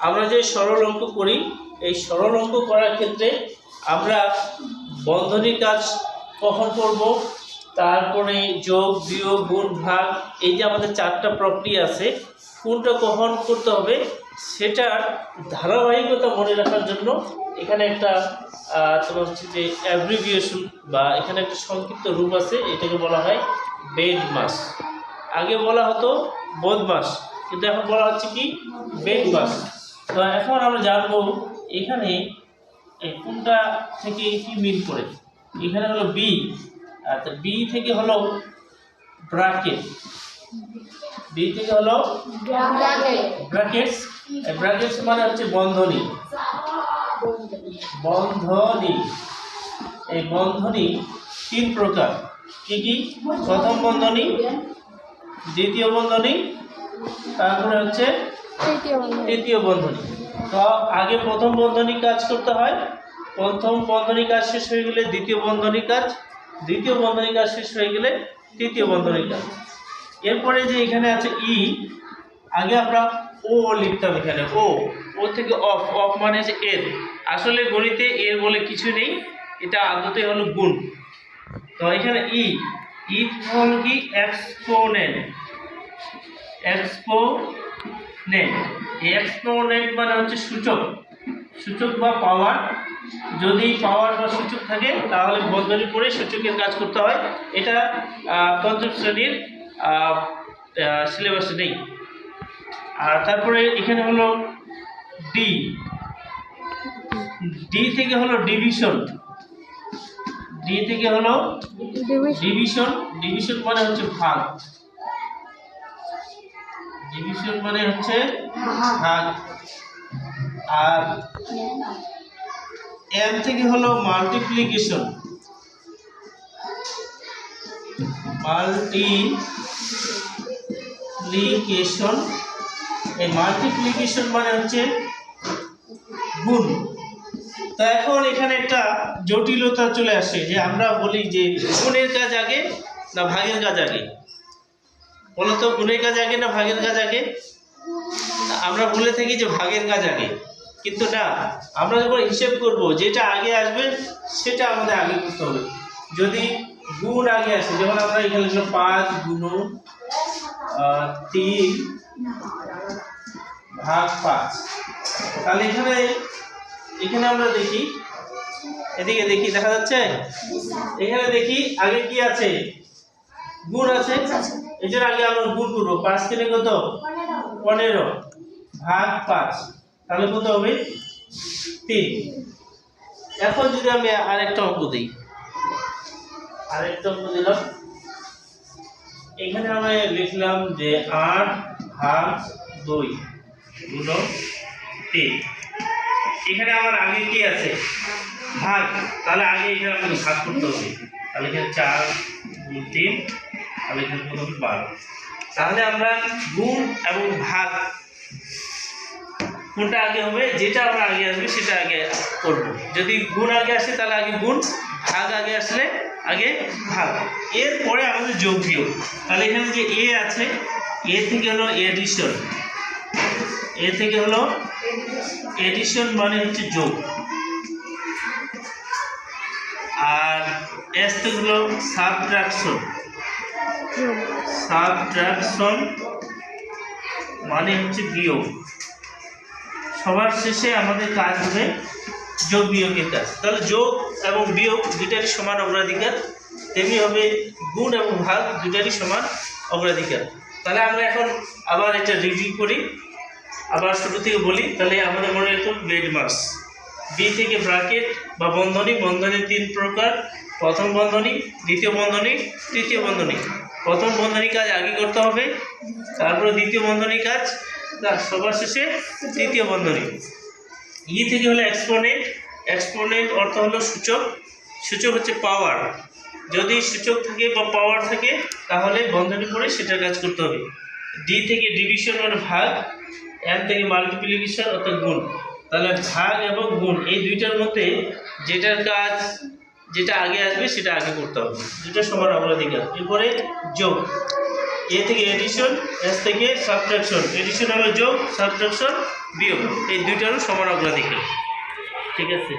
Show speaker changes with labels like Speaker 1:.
Speaker 1: আমরা যে সরল অঙ্ক করি, এই সরল অঙ্ক করার ক্ষেত্রে আমরা বন্ধনী কাজ কখন করব? তারপরে যোগ, বিয়োগ, গুণ, ভাগ, এই যে আমাদের চারটা প্রক্রিয়া আছে, কোনটা কখন করতে হবে সেটার ধারাবাহিকতা মনে রাখার জন্য এখানে একটা তোমার হচ্ছে যে অ্যাব্রিভিয়েশন বা এখানে একটা সংক্ষিপ্ত রূপ আছে, এটাকে বলা হয় বেড মাস। আগে বলা হতো বোধ মাস, কিন্তু এখন বলা হচ্ছে কি বেড মাস। তো এখন আমরা জানব এখানে কোনটা থেকে কি মিল করে এখানে হলো বি আর বি থেকে হলো ব্রাকেট বি থেকে হলো ব্র্যাকেটস ব্র্যাকেটস মানে হচ্ছে বন্ধনী। বন্ধনী। এই বন্ধনী তিন প্রকার। কি কি? প্রথম বন্ধনী, দ্বিতীয় বন্ধনী, তারপরে হচ্ছে তৃতীয় বন্ধনী। তো আগে প্রথম বন্ধনী কাজ করতে হয়। প্রথম বন্ধনী কাজ শেষ হয়ে গেলে দ্বিতীয় বন্ধনী কাজ। দ্বিতীয় বন্ধনী কাজ শেষ হয়ে গেলে তৃতীয় বন্ধনী কাজ। এরপরে যে এখানে আছে ই, আগে আমরা ও লিখতাম এখানে। ও ও থেকে অফ। অফ মানে হচ্ছে এর। আসলে গণিতে এর বলে কিছু নেই। এটা আদতে হলো গুণ। তো এখানে ই। ই হলো কি? এক্সপোনেন্ট। এক্সপোনেন্ট এক্সপোনেন্ট মানে হচ্ছে সূচক। সূচক বা পাওয়ার যদি পাওয়ার বা সূচক থাকে তাহলে বন্ধনী করে সূচকের কাজ করতে হয়। এটা পঞ্চম শ্রেণির সিলেবাসে নেই। আর তারপরে এখানে হলো ডি ডি থেকে হলো ডিভিশন ডি থেকে হলো ডিভিশন ডিভিশন মানে হচ্ছে ভাগ। ডিভিশন মানে হচ্ছে ভাগ। আর এম থেকে হলো মাল্টিপ্লিকেশন মাল্টিপ্লিকেশন এই মাল্টিপ্লিকেশন মানে হচ্ছে গুণ। তো এখন এখানে একটা জটিলতা চলে আসে যে আমরা বলি যে গুণের কাজ আগে না ভাগের কাজ আগে। বলতো গুণের কাজ আগে না ভাগের কাজ আগে? আমরা বলে থাকি যে ভাগের কাজ আগে। কিন্তু না, আমরা যখন হিসেব করব, যেটা আগে আসবে, সেটা আমাদের আগে করতে হবে। যদি গুণ আগে আসে, যেমন আমরা এখানে লিখলাম পাঁচ গুণ তিন ভাগ পাঁচ। তাহলে এখানে এখানে আমরা দেখি, এদিকে দেখি, দেখা যাচ্ছে? এখানে দেখি, আগে কি আছে? গুণ আছে? জন্য আগে আমরা গুণ করব, পাঁচ কিনে কত? পনেরো। ভাগ পাঁচ। তাহলে কত হবে? তিন। এখন যদি আমি আরেকটা অঙ্ক দিই, আরেকটা অঙ্ক দিলাম। এখানে আমি লিখলাম যে আট ভাগ দুই গুণ তিন। এখানে আমার আগে কি আছে? ভাগ। তাহলে আগে এখানে আমাকে ভাগ করতে হবে। তাহলে এখানে চার তিন তাহলে এখানে কত হবে বারো। তাহলে আমরা গুণ এবং ভাগ কোনটা আগে হবে? যেটা আমরা আগে আসবে, সেটা আগে করব। যদি গুণ আগে আসে, তাহলে আগে গুণ ভাগ আগে আসলে আগে ভাগ। এরপরে আমাদের যোগ বিয়োগ। তাহলে এখানে যে এ আছে, এ থেকে হলো এডিশন এ থেকে হলো এডিশন মানে হচ্ছে যোগ। আর এস থেকে হলো সাবট্রাকশন সাবট্রাকশন মানে হচ্ছে বিয়োগ। সবার শেষে আমাদের কাজ হবে যোগ বিয়োগের কাজ। তাহলে যোগ এবং বিয়োগ দুটারই সমান অগ্রাধিকার। তেমনি হবে গুণ এবং ভাগ দুটারই সমান অগ্রাধিকার। তাহলে আমরা এখন আবার এটা রিভিউ করি। আবার শুরু থেকে বলি, তাহলে আমাদের মনে রাখুন বেড মাস বি থেকে ব্রাকেট বা বন্ধনী বন্ধনী তিন প্রকার। প্রথম বন্ধনী, দ্বিতীয় বন্ধনী, তৃতীয় বন্ধনী। প্রথম বন্ধনী কাজ আগে করতে হবে, তারপরে দ্বিতীয় বন্ধনী কাজ সবার শেষে তৃতীয় বন্ধনী। ই থেকে হলো এক্সপোনেন্ট এক্সপোনেন্ট অর্থ হলো সূচক সূচক হচ্ছে পাওয়ার যদি সূচক থাকে বা পাওয়ার থাকে, তাহলে বন্ধনী করে সেটার কাজ করতে হবে। ডি থেকে ডিভিশন মানে ভাগ এন থেকে মাল্টিপ্লিকেশন অর্থাৎ গুণ। তাহলে ভাগ এবং গুণ, এই দুইটার মধ্যে যেটার কাজ যেটা আগে আসবে, সেটা আগে করতে হবে। দুটো সমান অগ্রাধিকার এরপরে যোগ। এ থেকে এডিশন এস থেকে সাবট্রাকশন এডিশন হলো যোগ সাবট্রাকশন বিয়োগ। এই দুইটারও সমান অগ্রাধিকার ঠিক আছে?